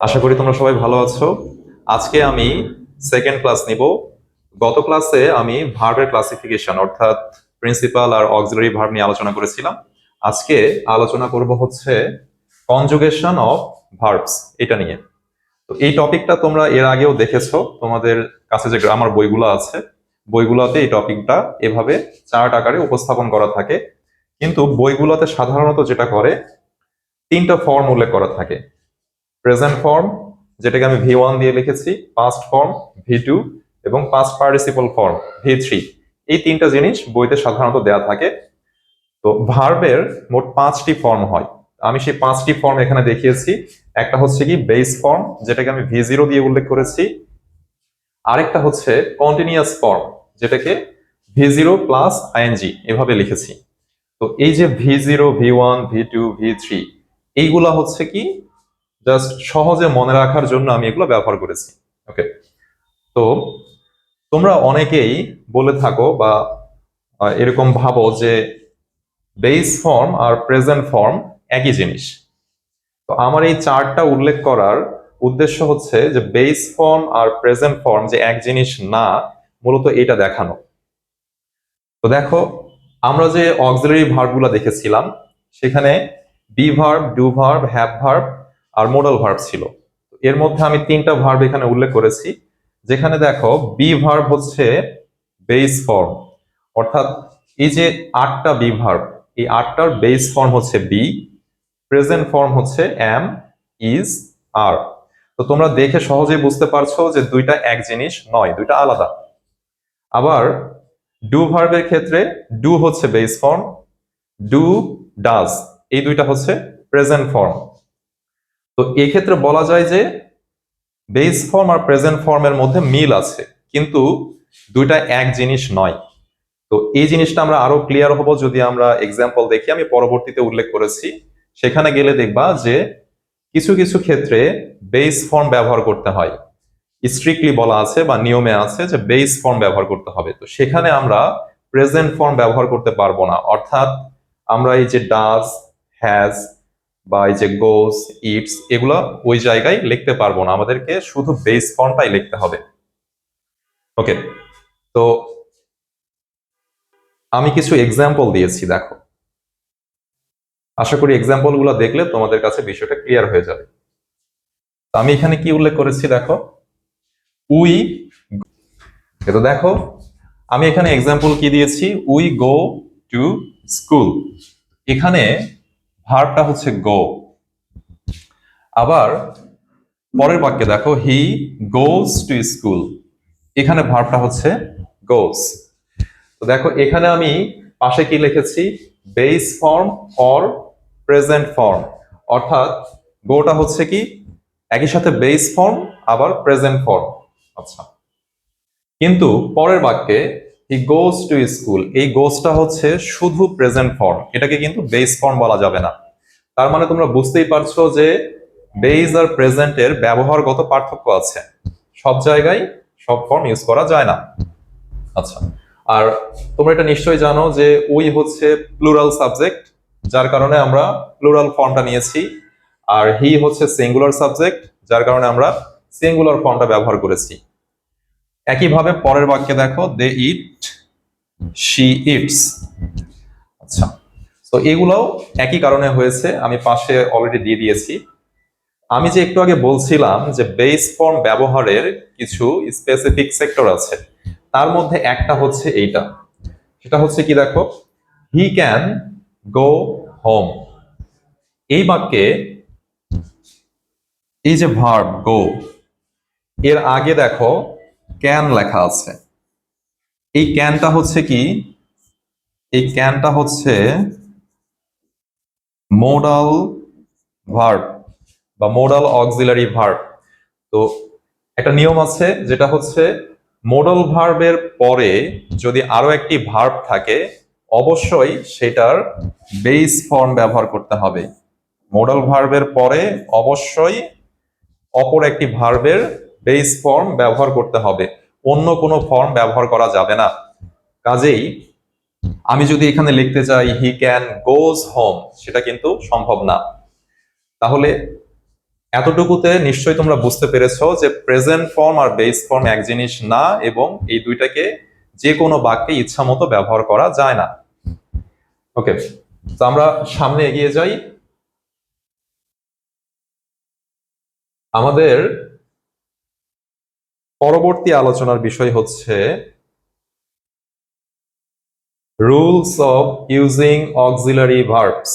আশা করি তোমরা সবাই ভালো আছো। আজকে আমি সেকেন্ড ক্লাস নিব। গত ক্লাসে আমি ভার্বের ক্লাসিফিকেশন অর্থাৎ প্রিন্সিপাল আর অক্সিলারি ভার্ব নিয়ে আলোচনা করেছিলাম। আজকে আলোচনা করব হচ্ছে কনজুগেশন অফ ভার্বস এটা নিয়ে। তো এই টপিকটা তোমরা এর আগেও দেখেছ, তোমাদের কাছে যে গ্রামার বইগুলো আছে, বইগুলোতে এই টপিকটা এভাবে চার্ট আকারে উপস্থাপন করা থাকে। কিন্তু বইগুলোতে সাধারণত যেটা করে, তিনটা ফর্ম উল্লেখ করা থাকে। প্রেজেন্ট ফর্ম যেটাকে আমি ভি ওয়ান দিয়ে লিখেছি পাস্ট ফর্ম ভি টু এবং past participle form V three এই তিনটা জিনিস বইতে সাধারণত দেয়া থাকে। তো ভার্বের মোট পাঁচটি ফর্ম হয়। আমি সেই পাঁচটি ফর্ম এখানে দেখিয়েছি। একটা হচ্ছে কি বেস ফর্ম যেটাকে আমি ভি জিরো দিয়ে উল্লেখ করেছি। আরেকটা হচ্ছে কন্টিনিউয়াস ফর্ম যেটাকে ভি জিরো প্লাস আইএনজি এভাবে লিখেছি। তো এই যে V zero V one V two V three এইগুলা হচ্ছে কি জাস্ট সহজে মনে রাখার জন্য আমি এগুলো ব্যবহার করেছি। ওকে তো তোমরা অনেকেই বলে থাকো বা এরকম ভাবো যে বেস ফর্ম আর প্রেজেন্ট ফর্ম একই জিনিস। তো আমার এই চার্টটা উল্লেখ করার উদ্দেশ্য হচ্ছে যে বেস ফর্ম আর প্রেজেন্ট ফর্ম যে এক জিনিস না, মূলত এটা দেখানো। তো দেখো, আমরা যে অক্সিলারি ভার্বগুলো দেখেছিলাম, সেখানে be verb do verb have verb R modal verb ছিল। এর মধ্যে আমি তিনটা ভার্ব এখানে উল্লেখ করেছি, যেখানে দেখো বি ভার্ব হচ্ছে বেস ফর্ম অর্থাৎ এই যে আটটা বি ভার্ব এই আটটার বেস ফর্ম হচ্ছে বি প্রেজেন্ট ফর্ম হচ্ছে এম ইজ আর তো তোমরা দেখে সহজেই বুঝতে পারছ যে দুইটা এক জিনিস নয়, দুইটা আলাদা। আবার ডু ভার্বের ক্ষেত্রে ডু হচ্ছে বেস ফর্ম ডু ডাজ এই দুইটা হচ্ছে প্রেজেন্ট ফর্ম তো এই ক্ষেত্রে বলা যায় যে বেস ফর্ম আর প্রেজেন্ট ফর্মের মধ্যে মিল আছে, কিন্তু দুইটা এক জিনিস নয়। তো এই জিনিসটা আমরা আরও ক্লিয়ার হব যদি আমরা এক্সাম্পল দেখি, আমি পরবর্তীতে উল্লেখ করেছি। সেখানে গেলে দেখবা যে কিছু কিছু ক্ষেত্রে বেস ফর্ম ব্যবহার করতে হয়। স্ট্রিক্টলি বলা আছে বা নিয়মে আছে যে বেস ফর্ম ব্যবহার করতে হবে। তো সেখানে আমরা প্রেজেন্ট ফর্ম ব্যবহার করতে পারব না। অর্থাৎ আমরা এই যে ডাজ হ্যাজ বা এই যে গোস ইটস এগুলো ওই জায়গায় লিখতে পারব না। আমাদেরকে শুধু বেস ফর্মটাই লিখতে হবে। ওকে তো আমি কিছু এক্সাম্পল দিয়েছি, দেখো। আশা করি এক্সাম্পলগুলো দেখলে তোমাদের কাছে বিষয়টা ক্লিয়ার হয়ে যাবে। আমি এখানে কি উল্লেখ করেছি, দেখো? উই তো দেখো, আমি এখানে এক্সাম্পল কি দিয়েছি? We go to school. এখানে ভার্বটা হচ্ছে গো আবার পরের বাক্যে দেখো হি গোজ টু স্কুল এখানে ভার্বটা হচ্ছে গোস তো দেখো, এখানে আমি পাশে কি লিখেছি? Base form or present form অর্থাৎ গোটা হচ্ছে কি? একই সাথে বেস ফর্ম আবার প্রেজেন্ট ফর্ম আচ্ছা। কিন্তু পরের বাক্যে হি গোজ টু স্কুল এই গোজটা হচ্ছে শুধু প্রেজেন্ট ফর্ম এটাকে কিন্তু বেস ফর্ম বলা যাবে না। তার মানে তোমরা বুঝতেই পারছ যে বেস আর প্রেজেন্টের ব্যবহারগত পার্থক্য আছে। সব জায়গায় সব ফর্ম ইউজ করা যায় না। আচ্ছা আর তোমরা এটা নিশ্চয়ই জানো যে উই হচ্ছে প্লুরাল সাবজেক্ট যার কারণে আমরা প্লুরাল ফর্মটা নিয়েছি। আর হি হচ্ছে সিঙ্গুলার সাবজেক্ট যার কারণে আমরা সিঙ্গুলার ফর্মটা ব্যবহার করেছি। একইভাবে পরের বাক্যে দেখো দে ইট শি ইটস আচ্ছা তো এগুলোও একই কারণে হয়েছে, আমি পাশে অলরেডি দিয়ে দিয়েছি। আমি যে একটু আগে বলছিলাম যে বেস ফর্ম ব্যবহারের কিছু স্পেসিফিক সেক্টর আছে, তার মধ্যে একটা হচ্ছে এইটা। সেটা হচ্ছে কি দেখো হি ক্যান গো হোম এই বাক্যে এই যে ভার্ব গো এর আগে দেখো ক্যান লেখা আছে। এই ক্যানটা হচ্ছে কি? এই ক্যানটা হচ্ছে মোডাল ভার্ব বা মোডাল অক্সিলারি ভার্ব তো একটা নিয়ম আছে যেটা হচ্ছে মোডাল ভার্বের পরে যদি আরও একটি ভার্ব থাকে, অবশ্যই সেটার বেস ফর্ম ব্যবহার করতে হবে। মোডাল ভার্বের পরে অবশ্যই অপর একটি ভার্বের বেস ফর্ম ব্যবহার করতে হবে। অন্য কোনো ফর্ম ব্যবহার করা যাবে না। কাজেই আমি যদি এখানে লিখতে চাই হি ক্যান গোজ হোম সেটা কিন্তু সম্ভব না। তাহলে এতটুকুতে নিশ্চয়ই তোমরা বুঝতে পেরেছ যে প্রেজেন্ট ফর্ম আর বেস ফর্ম এক জিনিস না এবং এই দুইটাকে যে কোনো বাক্যে ইচ্ছা মতো ব্যবহার করা যায় না। ওকে তো আমরা সামনে এগিয়ে যাই। আমাদের পরবর্তী আলোচনার বিষয় হচ্ছে rules of using auxiliary verbs.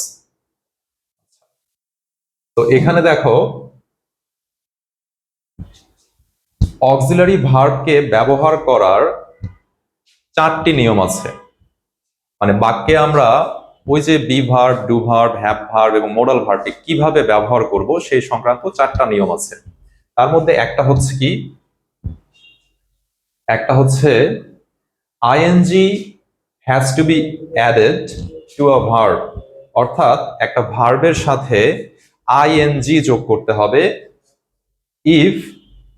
তো এখানে দেখো, অক্সিলারি ভার্বকে ব্যবহার করার চারটি নিয়ম আছে। মানে বাক্যে আমরা ওই যে be verb do verb have verb এবং মোডাল ভার্বকে কীভাবে ব্যবহার করব সেই সংক্রান্ত চারটা নিয়ম আছে। তার মধ্যে একটা হচ্ছে কি একটা হচ্ছে ING has to be added to a verb অর্থাৎ একটা ভার্বের সাথে আইএনজি যোগ করতে হবে if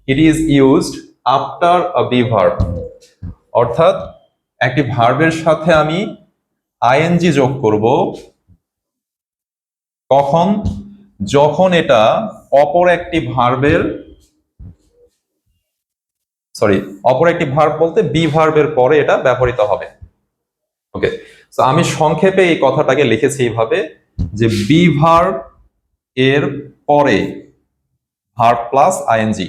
it is used after a be verb অর্থাৎ একটি ভার্বের সাথে আমি আইএনজি যোগ করব কখন? যখন এটা অপর একটি ভার্বের সরি অপর একটি ভার্ব বলতে বি ভার্বের পরে এটা ব্যবহৃত হবে। ওকে তো আমি সংক্ষেপে এই কথাটাকে লিখেছি এইভাবে যে বি ভার্ব এর পরে ভার্ব প্লাস আইএনজি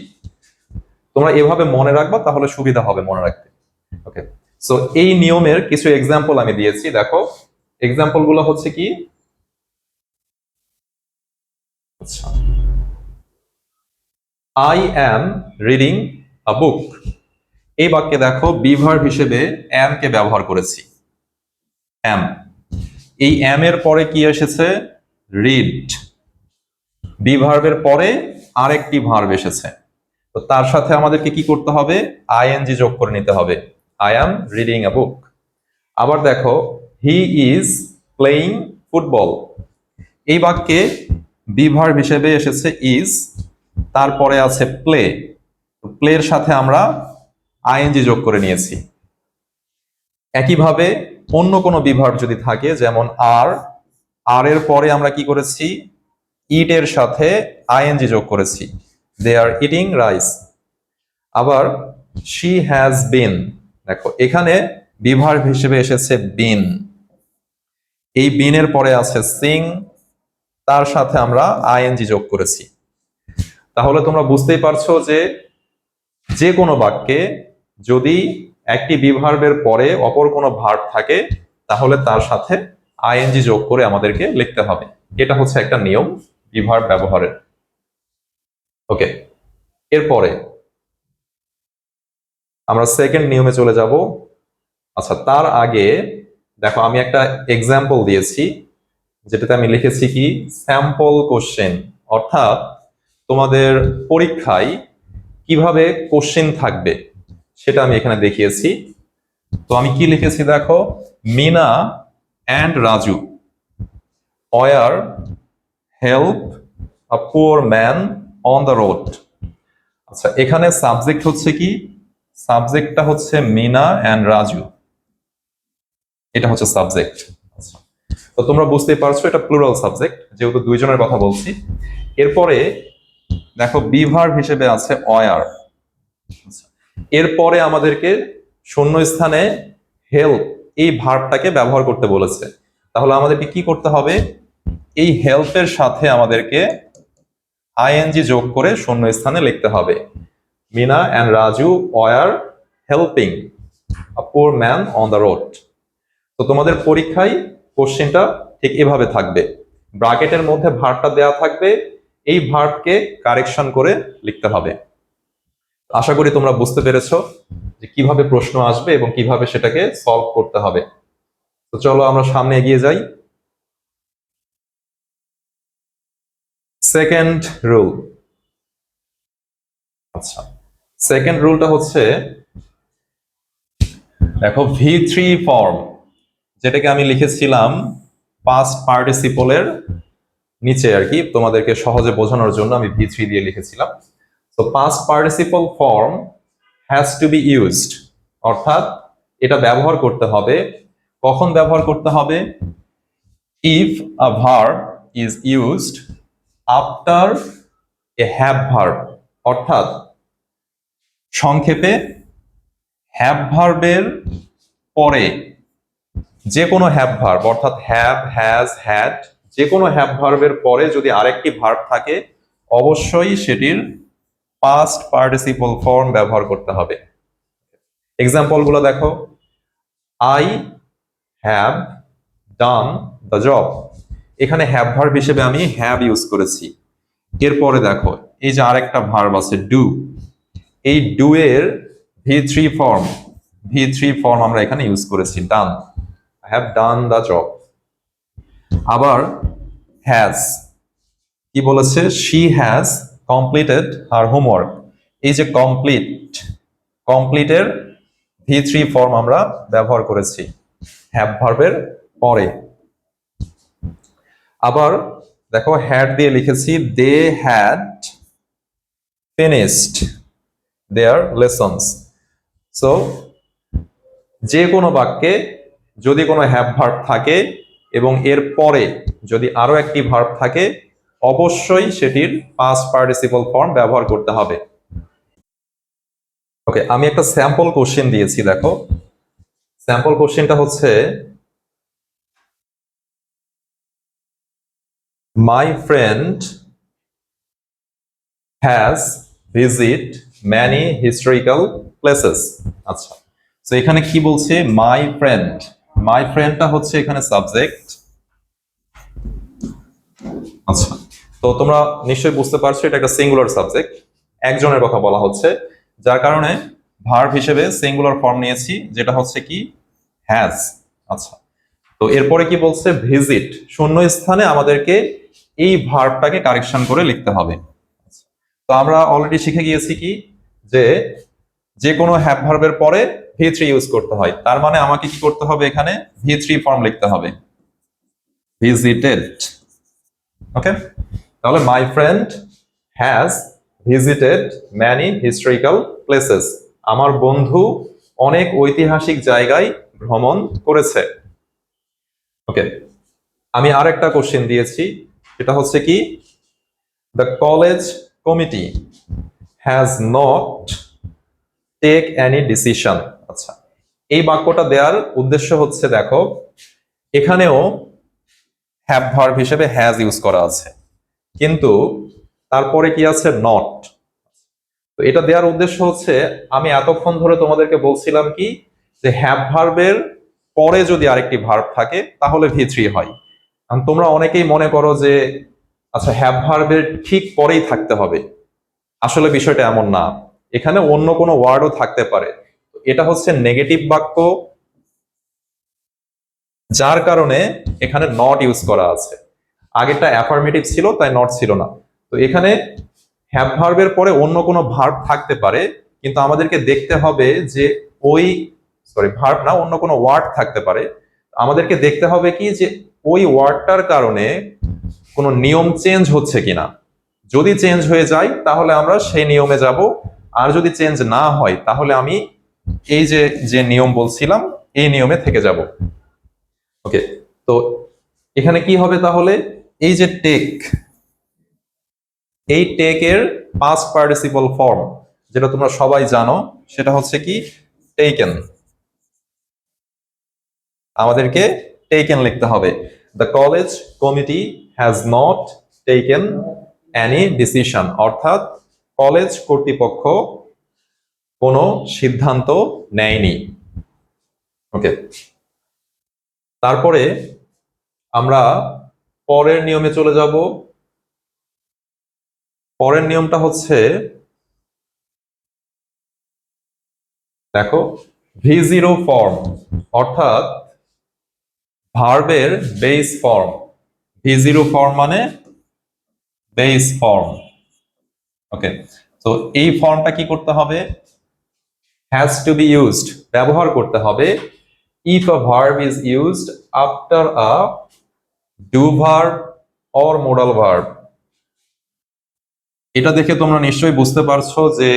তোমরা এভাবে মনে রাখবা তাহলে সুবিধা হবে মনে রাখতে। ওকে সো এই নিয়মের কিছু এক্সাম্পল আমি দিয়েছি, দেখো। এক্সাম্পলগুলো হচ্ছে কি? আচ্ছা। আই অ্যাম রিডিং আ বুক এই বাক্যে দেখো, বিভার হিসেবে অ্যাম কে ব্যবহার করেছি। অ্যাম এই অ্যাম এর পরে কি এসেছে? রিড বি ভার্বের পরে আরেকটি ভার্ব এসেছে। তো তার সাথে আমাদেরকে কি করতে হবে? আইএনজি যোগ করে নিতে হবে। I am reading a book আবার দেখো হি ইজ প্লেইং ফুটবল এই বাক্যে বি ভার্ব হিসেবে এসেছে ইজ তারপরে আছে প্লে প্লের সাথে আমরা আইএনজি যোগ করে নিয়েছি। একইভাবে অন্য কোনো বিভাগ যদি থাকে, যেমন আর আর এর পরে আমরা কি করেছি? ইট এর সাথে আইএনজি যোগ করেছি। দে আর ইটিং রাইস আবার শি হ্যাজ বিন দেখো, এখানে বিভাগ হিসেবে এসেছে বিন এই বিনের পরে আছে সিং তার সাথে আমরা আইএনজি যোগ করেছি। তাহলে তোমরা বুঝতেই পারছ যে যে কোনো বাক্যে যদি একটি বিভার্বের পরে অপর কোনো ভার্ব থাকে, তাহলে তার সাথে আইএনজি যোগ করে আমাদেরকে লিখতে হবে। এটা হচ্ছে একটা নিয়ম বিভার্ব ব্যবহারের। ওকে এরপরে আমরা সেকেন্ড নিয়মে চলে যাব। আচ্ছা তার আগে দেখো, আমি একটা এক্সাম্পল দিয়েছি, যেটাতে আমি লিখেছি কি স্যাম্পল কোশ্চেন অর্থাৎ তোমাদের পরীক্ষায় কীভাবে কোশ্চেন থাকবে, সেটা আমি এখানে দেখিয়েছি। তো আমি কি লিখেছি দেখো? Meena and Raju are help a poor man on the road আচ্ছা এখানে সাবজেক্ট হচ্ছে কি? সাবজেক্টটা হচ্ছে মিনা অ্যান্ড রাজু। এটা হচ্ছে সাবজেক্ট আচ্ছা তো তোমরা বুঝতেই পারছ, এটা প্লুরাল সাবজেক্ট যেহেতু দুইজনের কথা বলছি। এরপরে দেখো, বিভার হিসেবে আছে অয়ার। এরপরে আমাদেরকে শূন্য স্থানে হেল্প এই ভার্বটাকে ব্যবহার করতে বলেছে। তাহলে আমাদেরকে কি করতে হবে? এই হেল্পের সাথে আমাদেরকে আইএনজি যোগ করে শূন্য স্থানে লিখতে হবে। Meena and Raju, are helping poor man on the road. তো তোমাদের পরীক্ষায় কোশ্চেনটা ঠিক এভাবে থাকবে। ব্রাকেটের মধ্যে ভারটা দেওয়া থাকবে। এই ভার্বকে কারেকশন করে লিখতে হবে। আশা করি তোমরা বুঝতে পেরেছ যে কীভাবে প্রশ্ন আসবে এবং কীভাবে সেটাকে সলভ করতে হবে। তো চলো আমরা সামনে এগিয়ে যাই। সেকেন্ড রুল আচ্ছা সেকেন্ড রুলটা হচ্ছে, দেখো ভি থ্রি ফর্ম যেটাকে আমি লিখেছিলাম পাস্ট পার্টিসিপলের নিচে আর কি তোমাদেরকে সহজে বোঝানোর জন্য আমি ভি থ্রি দিয়ে লিখেছিলাম। তো past participle form has to be used অর্থাৎ এটা ব্যবহার করতে হবে। কখন ব্যবহার করতে হবে? If a verb is used after a have verb অর্থাৎ সংক্ষেপে হ্যাভ ভার্বের পরে যে কোনো হ্যাভ ভার্ব অর্থাৎ হ্যাভ হ্যাজ হ্যাড যে কোনো হ্যাভ ভার্বের পরে যদি আরেকটি ভার্ব থাকে, অবশ্যই সেটির পাস্ট পার্টিসিপল ফর্ম ব্যবহার করতে হবে। এক্সাম্পলগুলো দেখো। I have done the job এখানে হ্যাভ ভার্ব হিসেবে আমি হ্যাভ ইউজ করেছি। এরপরে দেখো, এই যে আরেকটা ভার্ব আছে ডু এই ডু এর V three form V three form আমরা এখানে ইউজ করেছি done I have done the job আবার হ্যাজ কি বলেছে? She has completed her homework এই যে কমপ্লিট কমপ্লিটের ভি থ্রি ফর্ম আমরা ব্যবহার করেছি হ্যাভ ভার্বের পরে। আবার দেখো হ্যাড দিয়ে লিখেছি they had finished their lessons so যে কোনো বাক্যে যদি কোনো হ্যাভ ভার্ব থাকে এবং এর পরে যদি আরও একটি ভার্ব থাকে, অবশ্যই সেটির পাস্ট পার্টিসিপল ফর্ম ব্যবহার করতে হবে। ওকে আমি একটা স্যাম্পল কোশ্চেন দিয়েছি, দেখো। স্যাম্পল কোশ্চেনটা হচ্ছে my friend has visit many historical places আচ্ছা তো এখানে কি বলছে? মাই ফ্রেন্ড মাই ফ্রেন্ডটা হচ্ছে এখানে সাবজেক্ট আচ্ছা তো তোমরা নিশ্চয়ই বুঝতে পারছ, এটা একটা সিঙ্গুলার সাবজেক্ট একজনের কথা বলা হচ্ছে। যার কারণে ভার্ব হিসেবে সিঙ্গুলার ফর্ম নিয়েছি, যেটা হচ্ছে কি? হ্যাজ আচ্ছা তো এরপরে কি বলছে? ভিজিট শূন্য স্থানে আমাদেরকে এই ভার্বটাকে কারেকশন করে লিখতে হবে। তো আমরা অলরেডি শিখে গিয়েছি কি? যে যে কোনো হ্যাভ ভার্বের পরে ভি থ্রি ইউজ করতে হয়। তার মানে আমাকে কি করতে হবে এখানে? ভি থ্রি ফর্ম লিখতে হবে। ভিজিটেড ওকে তাহলে my friend has visited many historical places আমার বন্ধু অনেক ঐতিহাসিক জায়গায় ভ্রমণ করেছে। ওকে আমি আর একটা কোশ্চেন দিয়েছি। সেটা হচ্ছে কি? The college committee has not take any decision আচ্ছা এই বাক্যটা দেওয়ার উদ্দেশ্য হচ্ছে দেখো, এখানেও হ্যাভ ভার্ব হিসেবে হ্যাজ ইউজ করা আছে, কিন্তু তারপরে কি আছে? নট তো এটা দেওয়ার উদ্দেশ্য হচ্ছে, আমি এতক্ষণ ধরে তোমাদেরকে বলছিলাম কি, যে হ্যাভ ভার্বের পরে যদি আরেকটি ভার্ব থাকে, তাহলে ভি থ্রি হয়। কারণ তোমরা অনেকেই মনে করো যে আচ্ছা হ্যাভ ভার্বের ঠিক পরেই থাকতে হবে। আসলে বিষয়টা এমন না। এখানে অন্য কোনো ওয়ার্ডও থাকতে পারে। এটা হচ্ছে নেগেটিভ বাক্য, যার কারণে এখানে নট ইউজ করা আছে। আগেরটা অ্যাফার্মেটিভ ছিল, তাই নট ছিল না। তো এখানে হ্যাভ ভার্বের পরে অন্য কোনো ভার্ব থাকতে পারে, কিন্তু আমাদেরকে দেখতে হবে যে ওই সরি ভার্ব না, অন্য কোনো ওয়ার্ড থাকতে পারে। আমাদেরকে দেখতে হবে কি যে ওই ওয়ার্ডটার কারণে কোনো নিয়ম চেঞ্জ হচ্ছে কিনা। যদি চেঞ্জ হয়ে যায়, তাহলে আমরা সেই নিয়মে যাব। আর যদি চেঞ্জ না হয়, তাহলে আমি এই যে যে নিয়ম বলছিলাম, এই নিয়মে থেকে যাব। ওকে তো এখানে কি হবে তাহলে? এই যে টেক এই টেক এর পাস্ট পার্টিসিপল ফর্ম যেটা তোমরা সবাই জানো, সেটা হচ্ছে কি? টেকেন আমাদেরকে টেকেন লিখতে হবে। The college committee has not taken any decision অর্থাৎ কলেজ কর্তৃপক্ষ কোনো সিদ্ধান্ত নেয়নি। ওকে তারপরে আমরা পরের নিয়মে চলে যাব। পরের নিয়মটা হচ্ছে, দেখো ভি জিরো ফর্ম অর্থাৎ ভার্বের base form V zero form মানে বেস ফর্ম ওকে তো এই ফর্মটা কি করতে হবে? হ্যাজ টু বি ইউজড ব্যবহার করতে হবে। If a verb is used after a do verb or modal verb এটা দেখে তোমরা নিশ্চয়ই বুঝতে পারছ যে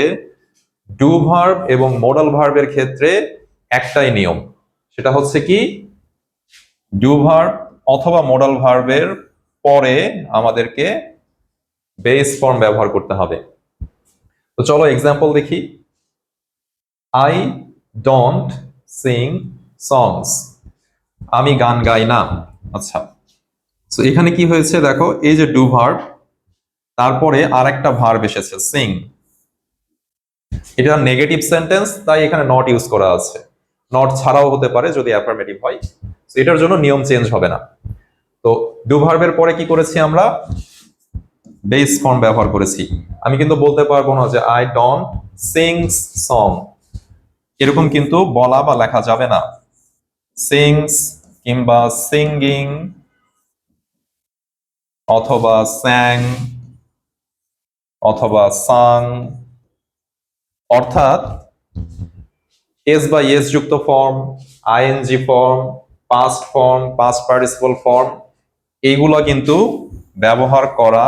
ডু ভার্ব এবং মোডাল ভার্বের ক্ষেত্রে একটাই নিয়ম। সেটা হচ্ছে কি? ডু ভার্ব অথবা মোডাল ভার্বের পরে আমাদেরকে বেস ফর্ম ব্যবহার করতে হবে। তো চলো এক্সাম্পল দেখি। আই ডোন্ট সিং সংস আমি গান গাই না। আচ্ছা। তো এখানে কি হয়েছে দেখো, এই যে ডু ভার্ব তারপরে আর একটা ভার্ব এসেছে সিং এটা নেগেটিভ সেন্টেন্স তাই এখানে নট ইউজ করা আছে। নট ছাড়াও হতে পারে যদি অ্যাফার্মেটিভ হয়। এটার জন্য নিয়ম চেঞ্জ হবে না। তো ডু ভার্বের পরে কি করেছি আমরা? বেস ফর্ম ব্যবহার করেছি। আমি কিন্তু বলতে পারব না যে আই ডোন্ট সিংস সং এরকম কিন্তু বলা বা লেখা যাবে না। সিংস কিংবা সিঙ্গিং অথবা স্যাং অথবা সাং অর্থাৎ এস বা এস যুক্ত form ING form past form past participle form এইগুলো কিন্তু ব্যবহার করা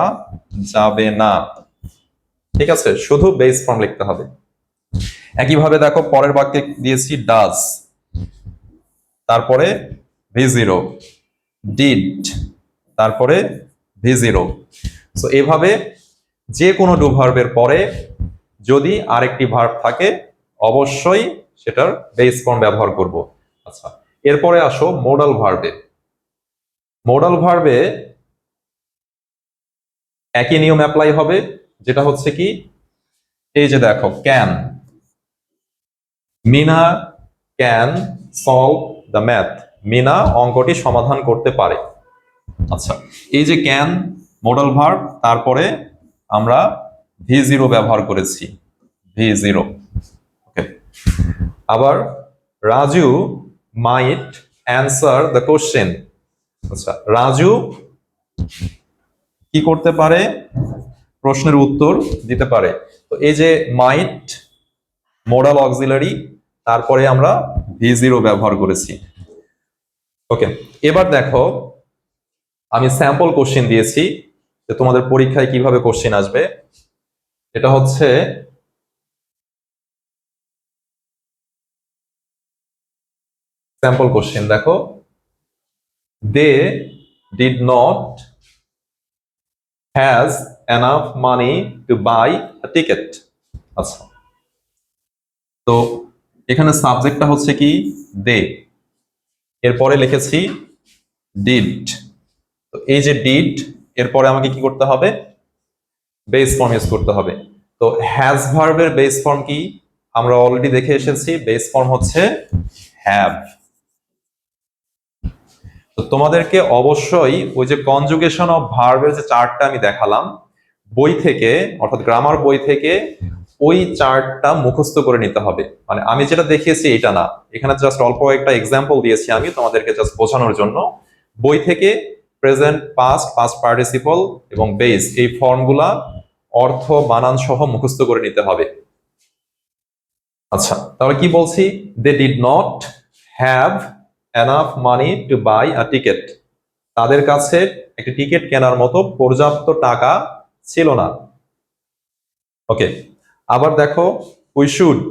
যাবে না। ঠিক আছে? শুধু বেস ফর্ম লিখতে হবে। একইভাবে দেখো, পরের বাক্যে দিয়েছি ডাজ তারপরে ভি জিরো ডিড তারপরে ভি জিরো সো এভাবে যে কোনো ডু ভার্বের পরে যদি আরেকটি ভার্ব থাকে, অবশ্যই সেটার বেস ফর্ম ব্যবহার করব। আচ্ছা এরপরে আসো মোডাল ভার্বে মোডাল ভার্বে একই নিয়ম অ্যাপ্লাই হবে, যেটা হচ্ছে কি? এই যে দেখো can Meena can solve the math Meena অঙ্কটি সমাধান করতে পারে। আচ্ছা এই যে ক্যান মোডাল ভার্ব তারপরে আমরা ভি জিরো ব্যবহার করেছি। ভি জিরো ওকে আবার Raju might answer the question আচ্ছা রাজু কি করতে পারে? প্রশ্নের উত্তর দিতে পারে। তো এই যে মাইট মোডাল অক্সিলারি, তারপরে আমরা ভি জিরো ব্যবহার করেছি। ওকে, এবার দেখো, আমি স্যাম্পল কোশ্চেন দিয়েছি যে তোমাদের পরীক্ষায় কীভাবে কোশ্চেন আসবে। এটা হচ্ছে, স্যাম্পল কোশ্চেন, দেখো। They did not has enough money to buy ticket আচ্ছা। তো এখানে সাবজেক্টটা হচ্ছে কি? দে এরপরে লিখেছি ডিড তো এই যে ডিড এরপরে আমাকে কি করতে হবে? বেস ফর্ম ইউজ করতে হবে। তো হ্যাজ ভার্বের বেস ফর্ম কি? আমরা অলরেডি দেখে এসেছি বেস ফর্ম হচ্ছে হ্যাভ তো তোমাদেরকে অবশ্যই ওই যে কনজুগেশন অফ ভার্বের যে চার্টটা আমি দেখালাম, বই থেকে, অর্থাৎ গ্রামার বই থেকে ওই চার্টটা মুখস্থ করে নিতে হবে। মানে আমি যেটা দেখিয়েছি এটা না। এখানে জাস্ট অল্প একটা এক্সাম্পল দিয়েছি আমি তোমাদেরকে জাস্ট বোঝানোর জন্য। বই থেকে প্রেজেন্ট পাস্ট পাস্ট পার্টিসিপল এবং বেস এই ফর্মগুলা অর্থ, বানান সহ মুখস্থ করে নিতে হবে। আচ্ছা তাহলে কি বলছি? They did not have enough money to buy a ticket তাদের কাছে একটি টিকিট কেনার মতো পর্যাপ্ত টাকা ছিল না। ওকে আবার দেখো উই শুড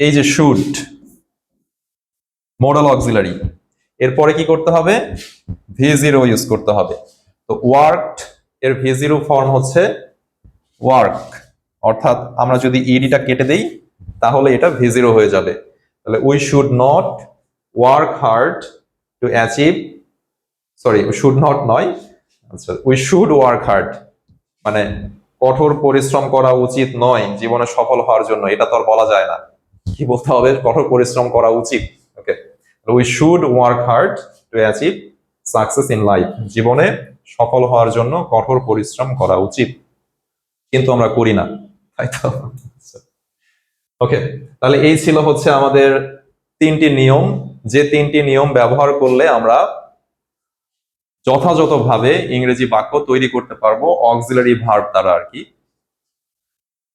এই যে শুড মডেল অক্সিলারি এরপরে কি করতে হবে? ভি জিরো ইউজ করতে হবে। তো ওয়ার্ক এর ভি জিরো ফর্ম হচ্ছে ওয়ার্ক অর্থাৎ আমরা যদি ইডিটা কেটে দেই, তাহলে এটা ভি জিরো হয়ে যাবে। তাহলে we should not work hard to achieve sorry should not নয় আচ্ছা উই শুড ওয়ার্ক হার্ড মানে কঠোর পরিশ্রম করা উচিত নয়, জীবনে সফল হওয়ার জন্য, এটা তো আর বলা যায় না, কি বলতে হবে, কঠোর পরিশ্রম করা উচিত okay we should work hard to achieve success in life জীবনে সফল হওয়ার জন্য কঠোর পরিশ্রম করা উচিত, কিন্তু আমরা করি না, তাই তো ওকে তাহলে এই ছিল হচ্ছে আমাদের তিনটি নিয়ম যে তিনটি নিয়ম ব্যবহার করলে আমরা যথাযথভাবে ইংরেজি বাক্য তৈরি করতে পারব অক্সিলারি ভার্ব দ্বারা আর কি।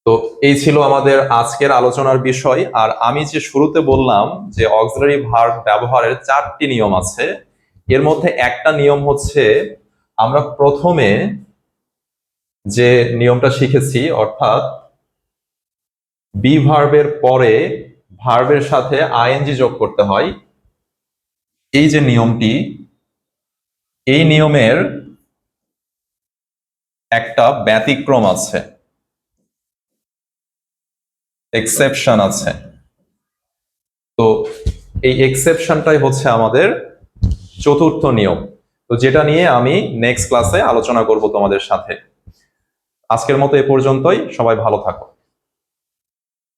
তো এই ছিল আমাদের আজকের আলোচনার বিষয়। আর আমি যে শুরুতে বললাম যে অক্সিলারি ভার্ব ব্যবহারের চারটি নিয়ম আছে, এর মধ্যে একটা নিয়ম হচ্ছে আমরা প্রথমে যে নিয়মটা শিখেছি, অর্থাৎ বি ভার্বের পরে ভার্বের সাথে আইএনজি যোগ করতে হয়। এই যে নিয়মটি, এই নিয়মের একটা ব্যতিক্রম আছে। এক্সেপশন আছে। তো এই এক্সেপশনটাই হচ্ছে আমাদের চতুর্থ নিয়ম। তো যেটা নিয়ে আমি নেক্সট ক্লাসে আলোচনা করব তোমাদের সাথে। আজকের মতো এ পর্যন্তই। সবাই ভালো থাকো।